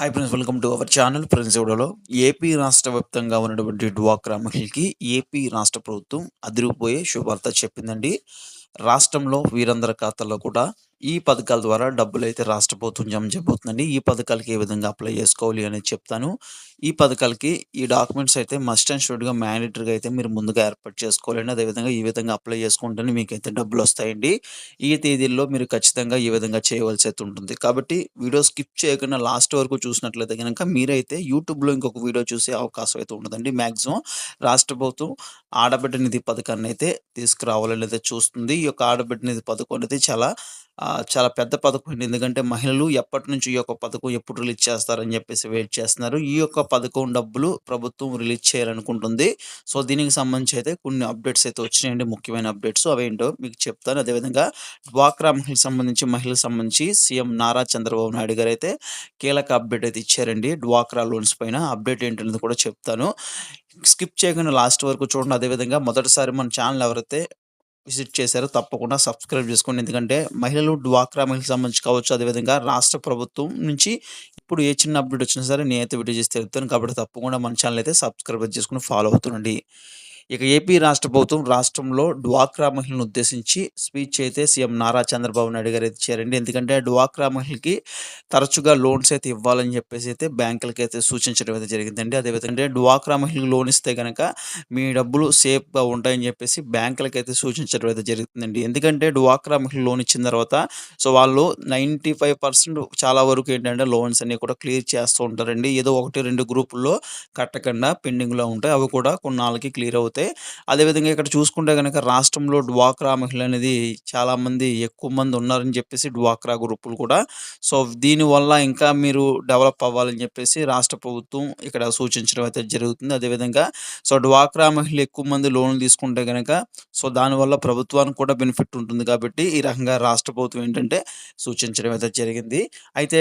Hi friends welcome to our channel friends ఇవిడలో AP రాష్ట్ర వ్యాప్తంగా ఉన్నటువంటి డ్వాక్రా మహిళకి ఏపీ రాష్ట్ర ప్రభుత్వం అదిరిపోయే శుభార్త చెప్పిందండి. రాష్ట్రంలో వీరందరి ఖాతాల్లో కూడా ఈ పథకాల ద్వారా డబ్బులు అయితే రాష్ట్ర ప్రభుత్వం జమ చేయబోతుందండి ఈ పథకాలకి ఏ విధంగా అప్లై చేసుకోవాలి అనేది చెప్తాను. ఈ పథకాలకి ఈ డాక్యుమెంట్స్ అయితే మస్ట్ అండ్ షుడ్గా మ్యాండేటరీగా అయితే మీరు ముందుగా ఏర్పాటు చేసుకోవాలండి. అదేవిధంగా ఈ విధంగా అప్లై చేసుకుంటేనే మీకు అయితే డబ్బులు వస్తాయండి ఈ తేదీల్లో మీరు ఖచ్చితంగా ఈ విధంగా చేయవలసి అయితే ఉంటుంది. కాబట్టి వీడియో స్కిప్ చేయకుండా లాస్ట్ వరకు చూసినట్లయితే కనుక మీరైతే యూట్యూబ్లో ఇంకొక వీడియో చూసే అవకాశం అయితే ఉండదండి. మ్యాక్సిమం రాష్ట్ర ప్రభుత్వం ఆడబిడ్డ నిధి పథకాన్ని అయితే తీసుకురావాలని అయితే చూస్తుంది. ఈ యొక్క ఆడబిడ్డ నిధి పథకం అనేది చాలా చాలా పెద్ద పథకం ఎందుకంటే మహిళలు ఎప్పటి నుంచి ఈ యొక్క పథకం ఎప్పుడు రిలీజ్ చేస్తారని చెప్పేసి వెయిట్ చేస్తున్నారు. ఈ యొక్క పథకం డబ్బులు ప్రభుత్వం రిలీజ్ చేయాలనుకుంటుంది. సో, దీనికి సంబంధించి అయితే కొన్ని అప్డేట్స్ అయితే వచ్చినాయండి. ముఖ్యమైన అప్డేట్స్ అవేంటో మీకు చెప్తాను. అదేవిధంగా డ్వాక్రా మహిళకి సంబంధించి మహిళలకు సంబంధించి సీఎం నారా చంద్రబాబు నాయుడు గారు అయితే కీలక అప్డేట్ అయితే ఇచ్చారండి. డ్వాక్రా లోన్స్ పైన అప్డేట్ ఏంటనేది కూడా చెప్తాను. స్కిప్ చేయకుండా లాస్ట్ వరకు చూడండి. అదేవిధంగా మొదటిసారి మన ఛానల్ ఎవరైతే విజిట్ చేశారో తప్పకుండా సబ్స్క్రైబ్ చేసుకోండి. ఎందుకంటే మహిళలు డ్వాక్రా మహిళలకు సంబంధించి కావచ్చు, అదేవిధంగా రాష్ట్ర ప్రభుత్వం నుంచి ఇప్పుడు ఏ చిన్న అప్డేట్ వచ్చినా సరే నేనైతే వీడియో చేసి తెలుపుతాను. కాబట్టి తప్పకుండా మన ఛానల్ అయితే సబ్స్క్రైబ్ చేసుకుని ఫాలో అవుతుండండి. ఇక ఏపీ రాష్ట్ర ప్రభుత్వం రాష్ట్రంలో డ్వాక్రా మహిళలను ఉద్దేశించి స్పీచ్ అయితే సీఎం నారా చంద్రబాబు నాయుడు గారు ఇచ్చారండి. ఎందుకంటే డ్వాక్రా మహిళకి తరచుగా లోన్స్ అయితే ఇవ్వాలని చెప్పేసి అయితే బ్యాంకులకి అయితే సూచించడం అయితే జరిగిందండి. అదేవిధంగా డ్వాక్రా మహిళలకు లోన్ ఇస్తే కనుక మీ డబ్బులు సేఫ్గా ఉంటాయని చెప్పేసి బ్యాంకులకి అయితే సూచించడం అయితే జరుగుతుందండి ఎందుకంటే డ్వాక్రా మహిళలు లోన్ ఇచ్చిన తర్వాత సో వాళ్ళు నైంటీ ఫైవ్ పర్సెంట్ చాలా వరకు ఏంటంటే లోన్స్ అన్ని కూడా క్లియర్ చేస్తూ ఉంటారండి. ఏదో ఒకటి రెండు గ్రూపుల్లో కట్టకుండా పెండింగ్లో ఉంటాయి. అవి కూడా కొన్నాళ్ళకి క్లియర్ అవుతాయి. అయితే అదేవిధంగా ఇక్కడ చూసుకుంటే కనుక రాష్ట్రంలో డ్వాక్రా మహిళ అనేది చాలామంది ఎక్కువ మంది ఉన్నారని చెప్పేసి డ్వాక్రా గ్రూపులు కూడా. సో దీనివల్ల ఇంకా మీరు డెవలప్ అవ్వాలని చెప్పేసి రాష్ట్ర ప్రభుత్వం ఇక్కడ సూచించడం అయితే జరుగుతుంది. అదేవిధంగా సో డ్వాక్రా మహిళలు ఎక్కువ మంది లోన్లు తీసుకుంటే కనుక సో దానివల్ల ప్రభుత్వానికి కూడా బెనిఫిట్ ఉంటుంది కాబట్టి ఈ రకంగా రాష్ట్ర ప్రభుత్వం ఏంటంటే సూచించడం అయితే జరిగింది. అయితే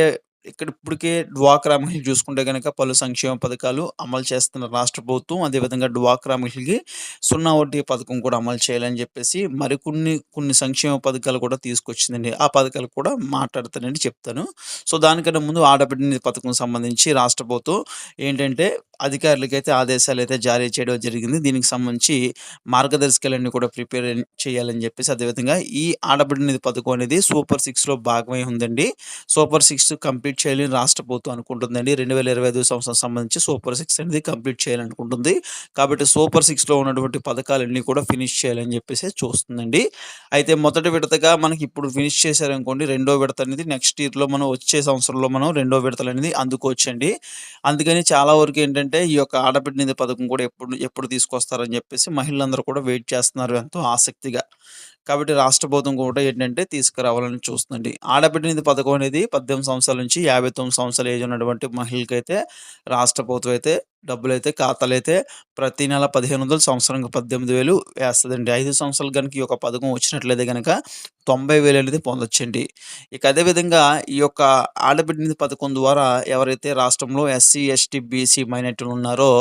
ఇక్కడ ఇప్పటికే డ్వాక్రా మహిళలు చూసుకుంటే కనుక పలు సంక్షేమ పథకాలు అమలు చేస్తున్న రాష్ట్ర ప్రభుత్వం అదేవిధంగా డ్వాక్రా మహిళకి సున్నా వడ్డీ పథకం కూడా అమలు చేయాలని చెప్పేసి మరికొన్ని కొన్ని సంక్షేమ పథకాలు కూడా తీసుకొచ్చిందండి. ఆ పథకాలు కూడా మాట్లాడతానని చెప్తాను. సో దానికన్నా ముందు ఆడబిడ్డ పథకం సంబంధించి రాష్ట్ర ప్రభుత్వం ఏంటంటే అధికారులకైతే ఆదేశాలు అయితే జారీ చేయడం జరిగింది. దీనికి సంబంధించి మార్గదర్శకాలన్నీ కూడా ప్రిపేర్ చేయాలని చెప్పేసి అదేవిధంగా ఈ ఆడబిడ్డ నిధి పథకం అనేది సూపర్ సిక్స్లో భాగమై ఉందండి. సూపర్ సిక్స్ కంప్లీట్ చేయాలని రాష్ట్ర ప్రభుత్వం అనుకుంటుందండి. రెండు వేల ఇరవై ఐదు సంవత్సరం సంబంధించి సూపర్ సిక్స్ అనేది కంప్లీట్ చేయాలనుకుంటుంది. కాబట్టి సూపర్ సిక్స్లో ఉన్నటువంటి పథకాలన్నీ కూడా ఫినిష్ చేయాలని చెప్పేసి చూస్తుందండి. అయితే మొదటి విడతగా మనకి ఇప్పుడు ఫినిష్ చేశారనుకోండి రెండో విడత అనేది నెక్స్ట్ ఇయర్లో మనం వచ్చే సంవత్సరంలో మనం రెండో విడతలు అనేది అందుకోవచ్చండి. అందుకని చాలా వరకు ఏంటంటే ఏంటంటే ఈ యొక్క ఆడబిడ్డ నిధి పథకం కూడా ఎప్పుడు ఎప్పుడు తీసుకొస్తారని చెప్పేసి మహిళలందరూ కూడా వెయిట్ చేస్తున్నారు ఎంతో ఆసక్తిగా. కాబట్టి రాష్ట్ర ప్రభుత్వం కూడా ఏంటంటే తీసుకురావాలని చూస్తుంది ఆడబిడ్డ పథకం అనేది పద్దెనిమిది సంవత్సరాల నుంచి యాభై తొమ్మిది సంవత్సరాల ఏజ్ ఉన్నటువంటి మహిళలకైతే రాష్ట్ర ప్రభుత్వం అయితే డబ్బులైతే ఖాతాలైతే ప్రతి నెల పదిహేను వందలు సంవత్సరానికి పద్దెనిమిది వేలు వేస్తుందండి. ఐదు సంవత్సరాలు కనుక ఈ యొక్క పథకం వచ్చినట్లయితే కనుక తొంభై వేలు అనేది పొందొచ్చండి. ఇక అదేవిధంగా ఈ యొక్క ఆడబిడ్డ నిధి పథకం ద్వారా ఎవరైతే రాష్ట్రంలో ఎస్సీ ఎస్టీ బీసీ మైనార్టీలు ఉన్నారో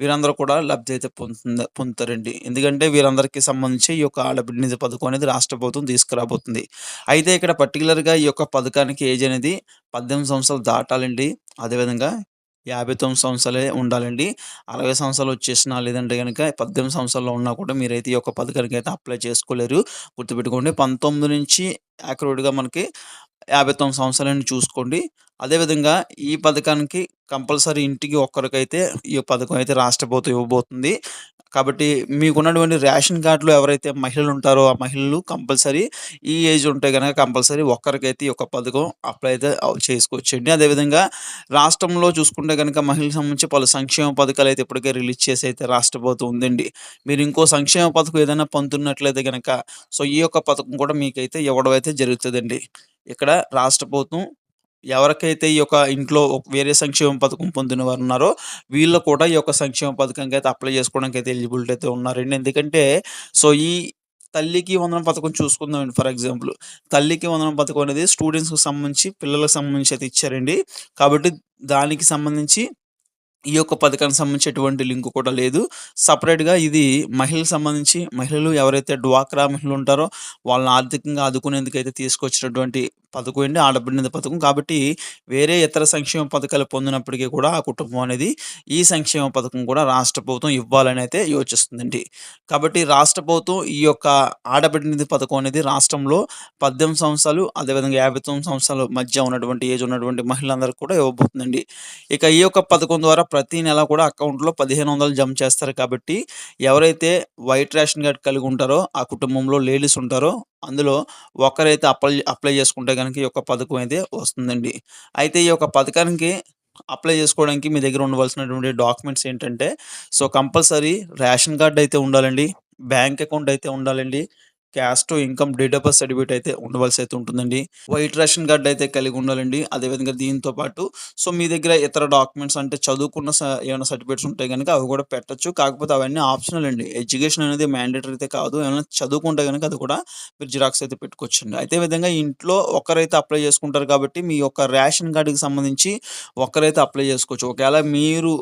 వీరందరూ కూడా లబ్ధి అయితే పొందుతుంది పొందుతారండి. ఎందుకంటే వీరందరికీ సంబంధించి ఈ యొక్క ఆడబిడ్డ నిధి పథకం అనేది రాష్ట్ర ప్రభుత్వం తీసుకురాబోతుంది. అయితే ఇక్కడ పర్టికులర్గా ఈ యొక్క పథకానికి ఏజ్ అనేది పద్దెనిమిది సంవత్సరాలు దాటాలండి. అదేవిధంగా యాభై తొమ్మిది సంవత్సరాలే ఉండాలండి. అరవై సంవత్సరాలు వచ్చేసినా లేదంటే కనుక పద్దెనిమిది సంవత్సరాల్లో ఉన్నా కూడా మీరైతే ఈ యొక్క పథకానికి అయితే అప్లై చేసుకోలేరు. గుర్తుపెట్టుకోండి పంతొమ్మిది నుంచి యాక్యురేట్గా మనకి యాభై తొమ్మిది సంవత్సరాలని చూసుకోండి. అదేవిధంగా ఈ పథకానికి కంపల్సరీ ఇంటికి ఒక్కరికైతే ఈ పథకం అయితే రాష్ట్ర ప్రభుత్వం ఇవ్వబోతుంది. కాబట్టి మీకున్నటువంటి రేషన్ కార్డులో ఎవరైతే మహిళలు ఉంటారో ఆ మహిళలు కంపల్సరీ ఈ ఏజ్ ఉంటే కనుక కంపల్సరీ ఒక్కరికైతే ఈ యొక్క పథకం అప్లై అయితే చేసుకోవచ్చండి. అదేవిధంగా రాష్ట్రంలో చూసుకుంటే కనుక మహిళలకు సంబంధించి పలు సంక్షేమ పథకాలు అయితే ఇప్పటికే రిలీజ్ చేసి అయితే రాష్ట్ర ప్రభుత్వం ఉందండి. మీరు ఇంకో సంక్షేమ పథకం ఏదైనా పొందుతున్నట్లయితే కనుక సో ఈ యొక్క పథకం కూడా మీకైతే ఇవ్వడం అయితే జరుగుతుందండి. ఇక్కడ రాష్ట్ర ప్రభుత్వం ఎవరికైతే ఈ యొక్క ఇంట్లో వేరే సంక్షేమ పథకం పొందిన వారు ఉన్నారో వీళ్ళు కూడా ఈ యొక్క సంక్షేమ పథకానికి అయితే అప్లై చేసుకోవడానికి అయితే ఎలిజిబిలిటీ అయితే ఉన్నారండి. ఎందుకంటే సో ఈ తల్లికి వందనం పథకం చూసుకుందామండి ఫర్ ఎగ్జాంపుల్. తల్లికి వందనం పథకం అనేది స్టూడెంట్స్కి సంబంధించి పిల్లలకు సంబంధించి అయితే ఇచ్చారండి. కాబట్టి దానికి సంబంధించి ఈ యొక్క పథకానికి సంబంధించి ఎటువంటి లింక్ కూడా లేదు. సపరేట్గా ఇది మహిళలకు సంబంధించి మహిళలు ఎవరైతే డ్వాక్రా మహిళలు ఉంటారో వాళ్ళని ఆర్థికంగా ఆదుకునేందుకు అయితే తీసుకొచ్చినటువంటి పథకం అండి ఆడబిడ్డ పథకం. కాబట్టి వేరే ఇతర సంక్షేమ పథకాలు పొందినప్పటికీ కూడా ఆ కుటుంబం అనేది ఈ సంక్షేమ పథకం కూడా రాష్ట్ర ప్రభుత్వం ఇవ్వాలని అయితే యోచిస్తుందండి. కాబట్టి రాష్ట్ర ప్రభుత్వం ఈ యొక్క ఆడబిడ్డ నిధి పథకం అనేది రాష్ట్రంలో 18 సంవత్సరాలు అదేవిధంగా 59 సంవత్సరాల మధ్య ఉన్నటువంటి ఏజ్ ఉన్నటువంటి మహిళలందరికీ కూడా ఇవ్వబోతుందండి. ఇక ఈ యొక్క పథకం ద్వారా ప్రతి నెల కూడా అకౌంట్‌లో 1500 జమ చేస్తారు కాబట్టి ఎవరైతే వైట్ రేషన్ కార్డ్ కలిగి ఉంటారో ఆ కుటుంబంలో లేడీస్ ఉంటారో అందులో ఒకరైతే అప్లై అప్లై చేసుకుంటే కనుక ఈ యొక్క పథకం అయితే వస్తుందండి. అయితే ఈ యొక్క పథకానికి అప్లై చేసుకోవడానికి మీ దగ్గర ఉండవలసినటువంటి డాక్యుమెంట్స్ ఏంటంటే సో, కంపల్సరీ రేషన్ కార్డ్ అయితే ఉండాలండి. బ్యాంక్ అకౌంట్ అయితే ఉండాలండి. Caste, income, date of birth certificate అయితే ఉండవలసి అయితే ఉంటుందండి. వైట్ రేషన్ కార్డ్ అయితే కలిగి ఉండాలండి. అదేవిధంగా దీంతో పాటు సో, మీ దగ్గర ఇతర డాక్యుమెంట్స్ అంటే చదువుకున్న ఏమైనా సర్టిఫికేట్స్ ఉంటే కనుక అవి కూడా పెట్టచ్చు కాకపోతే అవన్నీ ఆప్షనల్ అండి. ఎడ్యుకేషన్ అనేది మ్యాండేటరీ అయితే కాదు. ఏమైనా చదువుకుంటే కనుక అది కూడా మీరు జిరాక్స్ అయితే పెట్టుకోవచ్చండి. అదే విధంగా ఇంట్లో ఒకరైతే అప్లై చేసుకుంటారు కాబట్టి మీ యొక్క రేషన్ కార్డుకి సంబంధించి ఒక్కరైతే అప్లై చేసుకోవచ్చు. ఒకవేళ మీరు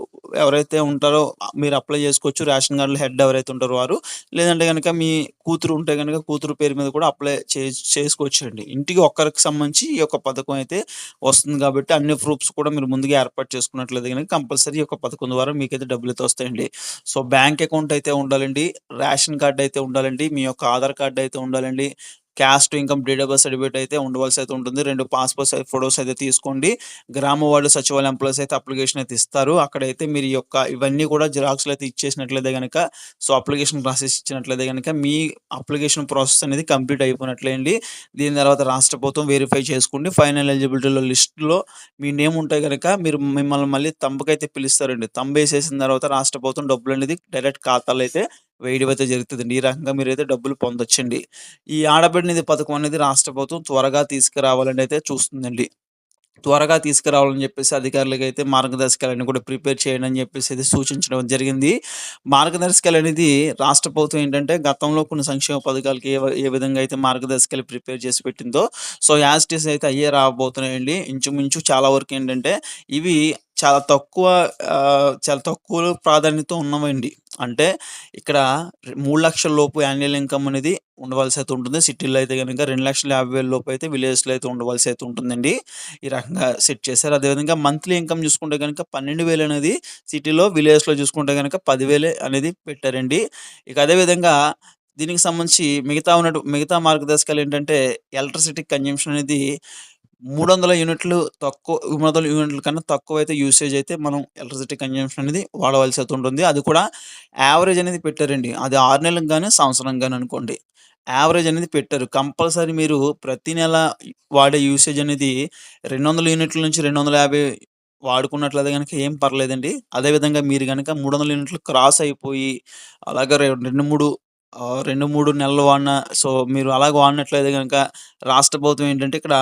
ఎవరైతే ఉంటారో మీరు అప్లై చేసుకోవచ్చు. రేషన్ కార్డులో హెడ్ ఎవరైతే ఉంటారో వారు. లేదంటే కనుక మీ కూతురు ఉంటే కూతురు పేరు మీద కూడా అప్లై చే చేసుకోవచ్చండి. ఇంటికి ఒక్కరికి సంబంధించి ఈ యొక్క పథకం అయితే వస్తుంది కాబట్టి అన్ని ప్రూఫ్స్ కూడా మీరు ముందుగా ఏర్పాటు చేసుకున్నట్లయితే కనుక కంపల్సరీ ఈ యొక్క పథకం ద్వారా మీకైతే డబ్బులు అయితే వస్తాయండి. సో, బ్యాంక్ అకౌంట్ అయితే ఉండాలండి. రేషన్ కార్డ్ అయితే ఉండాలండి. మీ యొక్క ఆధార్ కార్డ్ అయితే ఉండాలండి. Caste, income, date of birth certificate అయితే ఉండవలసి అయితే ఉంటుంది. రెండు పాస్‌పోర్ట్ సైజ్ ఫోటోస్ అయితే తీసుకోండి. గ్రామ వార్డు సచివాలయం ఎంప్లాయీస్ అయితే అప్లికేషన్ అయితే ఇస్తారు. అక్కడైతే మీరు యొక్క ఇవన్నీ కూడా జిరాక్స్‌లు అయితే ఇచ్చేసినట్లయితే కనుక సో, అప్లికేషన్ ప్రాసెస్ ఇచ్చినట్లయితే కనుక మీ అప్లికేషన్ ప్రాసెస్ అనేది కంప్లీట్ అయిపోయినట్లేండి దీని తర్వాత రాష్ట్ర ప్రభుత్వం వెరిఫై చేసుకోండి ఫైనల్ ఎలిజిబిలిటీలో లిస్టులో మీ నేమ్ ఉంటే కనుక మీరు మిమ్మల్ని మళ్ళీ తంబుకైతే పిలుస్తారండి. తంబేసేసిన తర్వాత రాష్ట్ర ప్రభుత్వం డబ్బులు అనేది డైరెక్ట్ ఖాతాలో అయితే వేయడం అయితే ఈ రకంగా మీరైతే డబ్బులు పొందొచ్చండి. ఈ ఆడబిడ్డ నిధి పథకం అనేది రాష్ట్ర ప్రభుత్వం త్వరగా తీసుకురావాలని అయితే చూస్తుందండి. త్వరగా తీసుకురావాలని చెప్పేసి అధికారులకైతే మార్గదర్శకాలన్నీ కూడా ప్రిపేర్ చేయండి అని చెప్పేసి అయితే సూచించడం జరిగింది. మార్గదర్శకాలు అనేది రాష్ట్ర ప్రభుత్వం ఏంటంటే గతంలో కొన్ని సంక్షేమ పథకాలకి ఏ ఏ విధంగా అయితే మార్గదర్శకాలు ప్రిపేర్ చేసి పెట్టిందో సో, యాజ్ టీస్ అయితే అయ్యే రాబోతున్నాయండి. ఇంచుమించు చాలా వరకు ఏంటంటే ఇవి చాలా తక్కువ చాలా తక్కువ ప్రాధాన్యత ఉన్నవండి. అంటే ఇక్కడ 3,00,000 లోపు యాన్యువల్ ఇన్‌కమ్ అనేది ఉండవలసి అయితే ఉంటుంది. సిటీలో అయితే గనుక 2,50,000 లోపు అయితే విలేజ్‌లో అయితే ఉండవలసి అయితే ఉంటుందండి. ఈ రకంగా సెట్ చేశారు. అదేవిధంగా మంత్లీ ఇన్‌కమ్ చూసుకుంటే గనుక 12,000 అనేది సిటీలో, విలేజ్‌లో చూసుకుంటే గనుక 10,000 అనేది పెట్టారండి. ఇక అదేవిధంగా దీనికి సంబంధించి మిగతా ఉన్నట్టు మిగతా మార్గదర్శకాలు ఏంటంటే ఎలక్ట్రిసిటీ కన్జంప్షన్ అనేది 300 యూనిట్లు తక్కువ 300 యూనిట్ల కన్నా అయితే యూసేజ్ అయితే మనం ఎలక్ట్రిసిటీ కన్జంప్షన్ అనేది వాడవలసి అయితే ఉంటుంది. అది కూడా యావరేజ్ అనేది పెట్టారండి. అది ఆరు నెలలకు కానీ సంవత్సరం కానీ అనుకోండి. యావరేజ్ అనేది పెట్టారు. కంపల్సరీ మీరు ప్రతి నెల వాడే యూసేజ్ అనేది 200 యూనిట్ల నుంచి 250 వాడుకున్నట్లయితే కనుక ఏం పర్లేదండి. అదే విధంగా మీరు గనుక 300 యూనిట్లు క్రాస్ అయిపోయి అలాగే రెండు మూడు రెండు మూడు నెలలు వాడిన సో, మీరు అలాగ వాడినట్లయితే గనుక రాష్ట్ర ప్రభుత్వం ఏంటంటే ఇక్కడ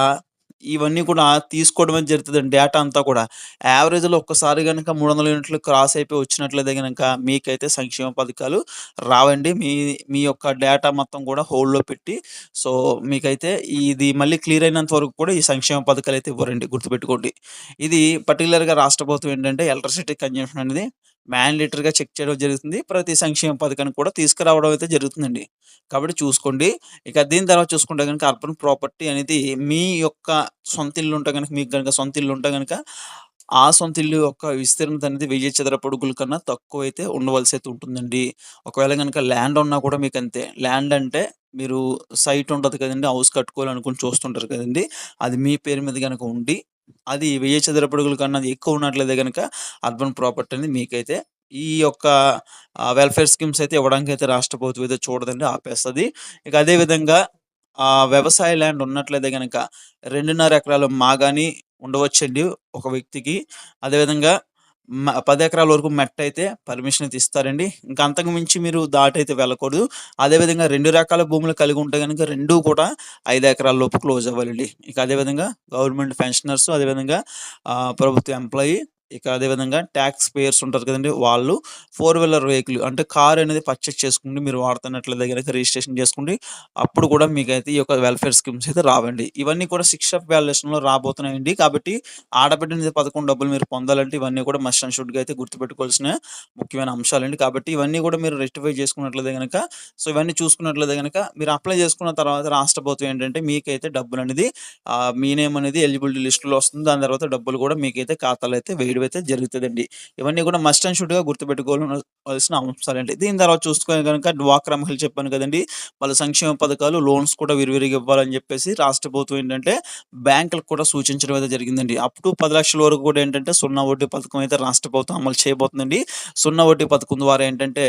ఇవన్నీ కూడా తీసుకోవడం అనేది డేటా అంతా కూడా. యావరేజ్‌లో ఒక్కసారి కనుక మూడు వందల యూనిట్లు క్రాస్ అయిపోయి వచ్చినట్లయితే కనుక మీకైతే సంక్షేమ పథకాలు రావండి. మీ మీ యొక్క డేటా మొత్తం కూడా హోల్డ్‌లో పెట్టి సో, మీకైతే ఇది మళ్ళీ క్లియర్ అయినంత వరకు కూడా ఈ సంక్షేమ పథకాలు అయితే ఇవ్వరండి గుర్తుపెట్టుకోండి. ఇది పర్టికులర్గా రాష్ట్ర ప్రభుత్వం ఏంటంటే ఎలక్ట్రిసిటీ కన్జంప్షన్ అనేది మ్యాండేటరీగా చెక్ చేయడం జరుగుతుంది. ప్రతి సంక్షేమ పథకాన్ని కూడా తీసుకురావడం అయితే జరుగుతుందండి. కాబట్టి చూసుకోండి. ఇక దీని తర్వాత చూసుకుంటే గనుక అర్బన్ ప్రాపర్టీ అనేది మీ యొక్క సొంత ఇల్లు ఉంటే కనుక మీకు గనుక సొంత ఇల్లు ఉంటే కనుక ఆ సొంత ఇల్లు యొక్క విస్తీర్ణత అనేది వెయ్యి చదరపడుగుల కన్నా తక్కువ అయితే ఉండవలసి అయితే ఉంటుందండి. ఒకవేళ కనుక ల్యాండ్ ఉన్నా కూడా మీకు అంతే ల్యాండ్ అంటే మీరు సైట్ ఉండదు కదండి హౌస్ కట్టుకోవాలనుకుని చూస్తుంటారు కదండీ! అది మీ పేరు మీద గనుక ఉండి అది వెయ్యి చదరపడుగుల కన్నా ఎక్కువ ఉన్నట్లయితే కనుక అర్బన్ ప్రాపర్టీ అనేది మీకైతే ఈ యొక్క వెల్ఫేర్ స్కీమ్స్ అయితే ఇవ్వడానికి అయితే రాష్ట్ర ప్రభుత్వం అయితే చూడదండి ఆపేస్తుంది ఇక అదే విధంగా వ్యవసాయ ల్యాండ్ ఉన్నట్లయితే కనుక రెండున్నర ఎకరాలు మాగాని ఉండవచ్చండి ఒక వ్యక్తికి. అదేవిధంగా మ 10 ఎకరాల వరకు మెట్ అయితే పర్మిషన్ అయితే ఇస్తారండి. ఇంకా అంతకు మించి మీరు దాటైతే వెళ్ళకూడదు. అదేవిధంగా రెండు రకాల భూములు కలిగి ఉంటే కనుక రెండు కూడా ఐదు ఎకరాల లోపు క్లోజ్ అవ్వాలండి. ఇక అదే విధంగా గవర్నమెంట్ పెన్షనర్స్ అదేవిధంగా ప్రభుత్వ ఎంప్లాయీ ఇక అదేవిధంగా ట్యాక్స్ పేయర్స్ ఉంటారు కదండి వాళ్ళు ఫోర్ వీలర్ వెహికల్ అంటే కార్ అనేది పర్చేస్ చేసుకుంటే మీరు వాడుతున్నట్లయితే గనక రిజిస్ట్రేషన్ చేసుకోండి. అప్పుడు కూడా మీకైతే ఈ యొక్క వెల్ఫేర్ స్కీమ్స్ అయితే రావండి. ఇవన్నీ కూడా సిక్స్ ఆఫ్ వ్యాల్యుయేషన్లో రాబోతున్నాయండి. కాబట్టి ఆడబిడ్డ పదకొండు డబ్బులు మీరు పొందాలంటే ఇవన్నీ కూడా మస్ట్ అండ్ షుడ్‌గా అయితే గుర్తుపెట్టుకోవాల్సిన ముఖ్యమైన అంశాలండి. కాబట్టి ఇవన్నీ కూడా మీరు రెక్టిఫై చేసుకున్నట్లయితే గనక సో, ఇవన్నీ చూసుకున్నట్లయితే కనుక మీరు అప్లై చేసుకున్న తర్వాత రాష్ట్ర ప్రభుత్వం ఏంటంటే మీకైతే డబ్బులు అనేది మీ నేమ్ అనేది ఎలిజిబిలిటీ లిస్టులో వస్తుంది. దాని తర్వాత డబ్బులు కూడా మీకైతే ఖాతాలో అయితే వేయడం అయితే జరుగుతుందండి ఇవన్నీ కూడా మస్ట్ అండ్ షుడ్‌గా గుర్తుపెట్టుకోవాల్సిన అంశాలండి. దీని తర్వాత చూసుకునే కనుక డ్వాక్రా మహిళలు చెప్పాను కదండి వాళ్ళ సంక్షేమ పథకాలు, లోన్స్ కూడా విరివిరిగా ఇవ్వాలని చెప్పేసి రాష్ట్ర ప్రభుత్వం ఏంటంటే బ్యాంకులకు కూడా సూచించడం అయితే జరిగిందండి. అప్ టు 10,00,000 వరకు కూడా ఏంటంటే సున్నా వడ్డీ పథకం అయితే రాష్ట్ర ప్రభుత్వం అమలు చేయబోతుందండి. సున్నా వడ్డీ పథకం ద్వారా ఏంటంటే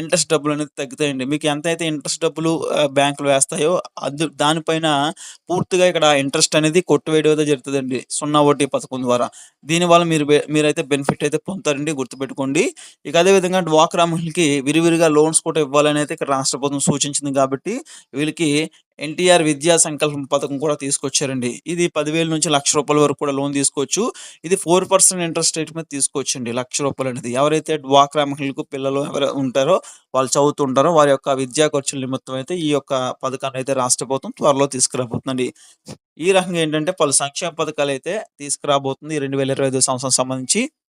ఇంట్రెస్ట్ డబ్బులు అనేది తగ్గుతాయండి. మీకు ఎంత అయితే ఇంట్రెస్ట్ డబ్బులు బ్యాంకులు వేస్తాయో అది దానిపైన పూర్తిగా ఇక్కడ ఇంట్రెస్ట్ అనేది కొట్టువేయడం అయితే జరుగుతుందండి సున్నా వడ్డీ పథకం ద్వారా. దీనివల్ల మీరు మీరైతే బెనిఫిట్ అయితే పొందుతారండి గుర్తుపెట్టుకోండి. ఇక అదే విధంగా డ్వాక్రా మహిళకి విరివిరిగా లోన్స్ కూడా ఇవ్వాలని అయితే ఇక్కడ రాష్ట్ర ప్రభుత్వం సూచించింది కాబట్టి వీళ్ళకి ఎన్టీఆర్ విద్యా సంకల్పం పథకం కూడా తీసుకొచ్చారండి. ఇది పదివేల నుంచి లక్ష రూపాయల వరకు కూడా లోన్ తీసుకోవచ్చు. ఇది ఫోర్ పర్సెంట్ ఇంట్రెస్ట్ రేట్ మీద తీసుకోవచ్చండి. లక్ష రూపాయలు అనేది. ఎవరైతే డ్వాక్రా మహిళలకు పిల్లలు ఎవరు ఉంటారో వాళ్ళు చదువుతూ ఉంటారో వారి యొక్క విద్యా ఖర్చుల నిమిత్తం అయితే ఈ యొక్క పథకాన్ని అయితే రాష్ట్ర ప్రభుత్వం త్వరలో తీసుకురాబోతుందండి. ఈ రకంగా ఏంటంటే పలు సంక్షేమ పథకాలు అయితే తీసుకురాబోతుంది. ఈ 2025 సంవత్సరం సంబంధించి